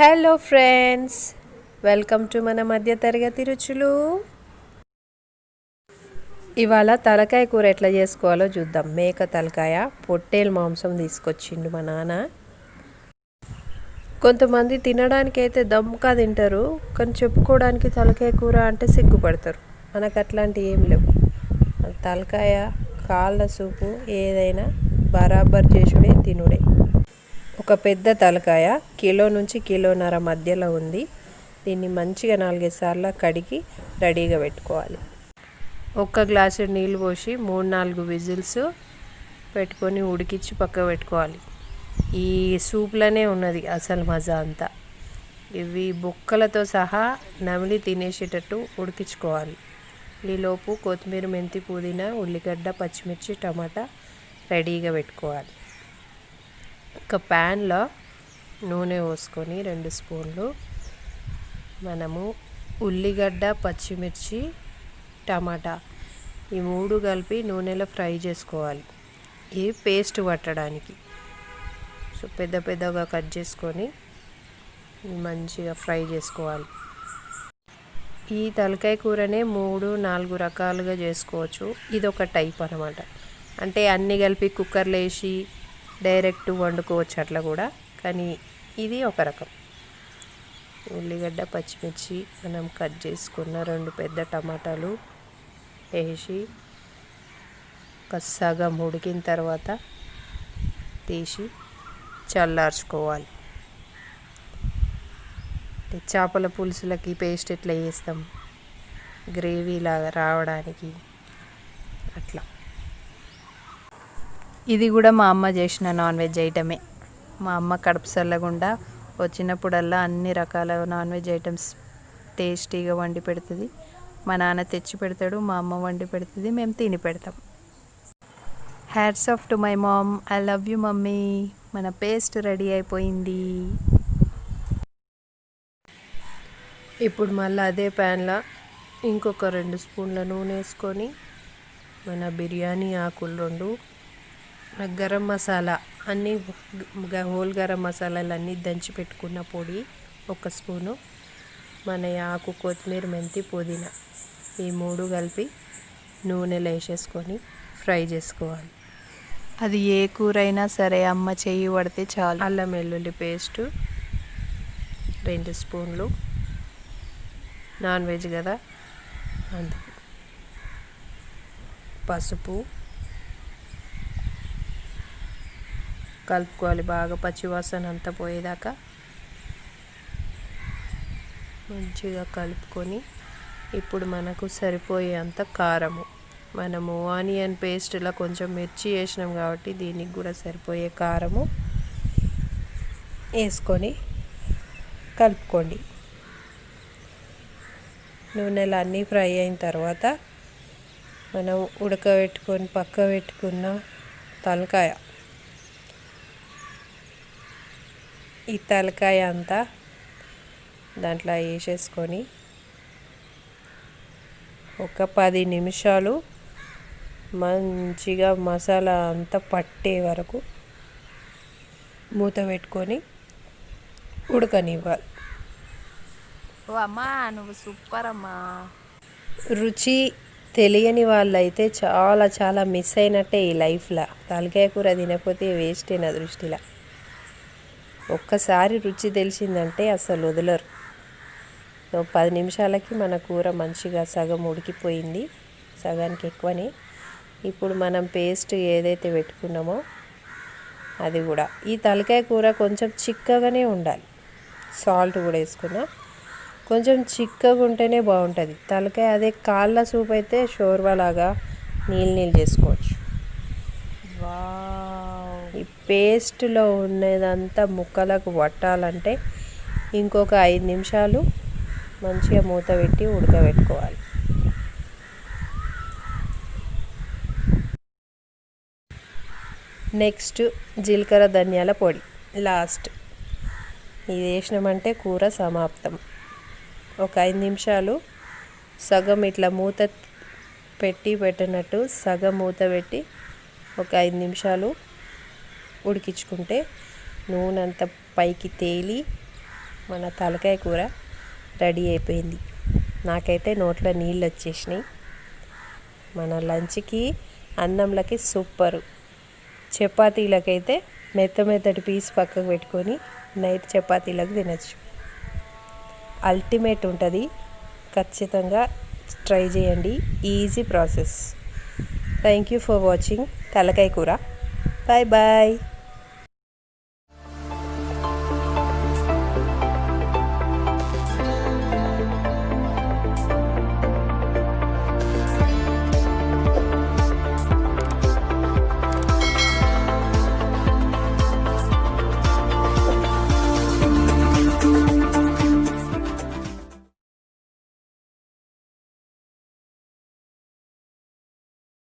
Hello friends welcome to మన మధ్య తరగతి రుచులు. ఇవాళ తలకాయ కూర ఎట్లా చేసుకోవాలో చూద్దాం. మేక తలకాయ పొట్టేలు మాంసం తీసుకొచ్చిండు మా నాన్న. కొంతమంది తినడానికి అయితే దమ్కా తింటారు కానీ చెప్పుకోవడానికి తలకాయ కూర అంటే సిగ్గుపడతారు. మనకు అట్లాంటివి ఏం లేవు. తలకాయ కాళ్ళ సూపు ఏదైనా బరాబర్ చేసుడే తినుడే. ఒక పెద్ద తలకాయ కిలో నుంచి కిలోన్నర మధ్యలో ఉంది. దీన్ని మంచిగా నాలుగైదు సార్లు కడిగి రెడీగా పెట్టుకోవాలి. ఒక్క గ్లాసు నీళ్ళు పోసి మూడు నాలుగు విజిల్స్ పెట్టుకొని ఉడికించి పక్క పెట్టుకోవాలి. ఈ సూప్లోనే ఉన్నది అసలు మజా అంతా. ఇవి బొక్కలతో సహా నమిలి తినేసేటట్టు ఉడికించుకోవాలి. ఈలోపు కొత్తిమీర మెంతి పుదీనా ఉల్లిగడ్డ పచ్చిమిర్చి టమాటా రెడీగా పెట్టుకోవాలి. ఒక ప్యాన్లో నూనె పోసుకొని రెండు స్పూన్లు మనము ఉల్లిగడ్డ పచ్చిమిర్చి టమాటా ఈ మూడు కలిపి నూనెలో ఫ్రై చేసుకోవాలి. ఇది పేస్ట్ పట్టడానికి. సో పెద్ద పెద్దగా కట్ చేసుకొని మంచిగా ఫ్రై చేసుకోవాలి. ఈ తలకాయ కూరనే మూడు నాలుగు రకాలుగా చేసుకోవచ్చు. ఇది ఒక టైప్ అనమాట అంటే అన్నీ కలిపి కుక్కర్లో వేసి డైరెక్ట్ వండుకోవచ్చు అట్లా కూడా కానీ ఇది ఒక రకం. ఉల్లిగడ్డ పచ్చిమిర్చి మనం కట్ చేసుకున్న రెండు పెద్ద టమాటాలు వేసి ఒక సగం ఉడికిన తర్వాత తీసి చల్లార్చుకోవాలి. చేపల పులుసులకి పేస్ట్ ఎట్లా వేస్తాం గ్రేవీ లాగా రావడానికి అట్లా ఇది కూడా మా అమ్మ చేసిన నాన్ వెజ్ ఐటమే. మా అమ్మ కడుపు చల్లకుండా వచ్చినప్పుడల్లా అన్ని రకాల నాన్ వెజ్ ఐటమ్స్ టేస్టీగా వండి పెడుతుంది. మా నాన్న తెచ్చి పెడతాడు మా అమ్మ వండి పెడుతుంది మేము తిని పెడతాం. Hats off to my mom I love you mummy. మన పేస్ట్ రెడీ అయిపోయింది. ఇప్పుడు మళ్ళీ అదే ప్యాన్లో ఇంకొక రెండు స్పూన్ల నూనె వేసుకొని మన బిర్యానీ ఆకులు రెండు గరం మసాలా అన్నీ హోల్ గరం మసాలాలు అన్నీ దంచి పెట్టుకున్న పొడి ఒక స్పూను మన ఆకు కొత్తిమీర మెంతి పుదీనా ఈ మూడు కలిపి నూనెలో వేసేసుకొని ఫ్రై చేసుకోవాలి. అది ఏ కూర అయినా సరే అమ్మ చెయ్యి పడితే చాలు. అల్లం వెల్లుల్లి పేస్టు రెండు స్పూన్లు. నాన్ వెజ్ కదా అందుకు. పసుపు కలుపుకోవాలి. బాగా పచ్చివాసన అంతా పోయేదాకా మంచిగా కలుపుకొని ఇప్పుడు మనకు సరిపోయేంత కారము. మనము ఆనియన్ పేస్ట్లో కొంచెం మిర్చి వేసినాం కాబట్టి దీనికి కూడా సరిపోయే కారము వేసుకొని కలుపుకోండి. నూనెలు అన్నీ ఫ్రై అయిన తర్వాత మనం ఉడకబెట్టుకొని పక్క పెట్టుకున్న తలకాయ ఈ తలకాయ అంతా దాంట్లో వేసేసుకొని ఒక పది నిమిషాలు మంచిగా మసాలా అంతా పట్టే వరకు మూత పెట్టుకొని ఉడకనివ్వాలి. ఓ అమ్మా నువ్వు సూపర్ అమ్మా. రుచి తెలియని వాళ్ళైతే చాలా చాలా మిస్ అయినట్టే ఈ లైఫ్లో. తలకాయ కూర తినకపోతే వేస్టే నా దృష్టిలో. ఒక్కసారి రుచి తెలిసిందంటే అసలు వదలరు. పది నిమిషాలకి మన కూర మంచిగా సగం ఉడికిపోయింది సగానికి ఎక్కువనే. ఇప్పుడు మనం పేస్ట్ ఏదైతే పెట్టుకున్నామో అది కూడా. ఈ తలకాయ కూర కొంచెం చిక్కగానే ఉండాలి. సాల్ట్ కూడా వేసుకున్నా. కొంచెం చిక్కగా ఉంటేనే బాగుంటుంది. తలకాయ అదే కాళ్ళ సూప్ అయితే షోర్వాలాగా నీళ్ళు నీళ్ళు చేసుకోవచ్చు. ఈ పేస్ట్లో ఉన్నదంతా ముక్కలకు పట్టాలంటే ఇంకొక ఐదు నిమిషాలు మంచిగా మూత పెట్టి ఉడకబెట్టుకోవాలి. నెక్స్ట్ జీలకర్ర ధనియాల పొడి. లాస్ట్. ఇది వేసినామంటే కూర సమాప్తం. ఒక ఐదు నిమిషాలు సగం ఇట్లా మూత పెట్టి పెట్టినట్టు సగం మూత పెట్టి ఒక ఐదు నిమిషాలు ఉడికించుకుంటే నూనె అంతా పైకి తేలి మన తలకాయ కూర రెడీ అయిపోయింది. నాకైతే నోట్లో నీళ్ళు వచ్చేసినాయి. మన లంచ్కి అన్నంలకి సూపరు. చపాతీలకైతే మెత్త మెత్తటి పీస్ పక్కకు పెట్టుకొని నైట్ చపాతీలకు తినచ్చు. అల్టిమేట్ ఉంటుంది. ఖచ్చితంగా ట్రై చేయండి. Easy process. Thank you for watching తలకాయ కూర. Bye bye.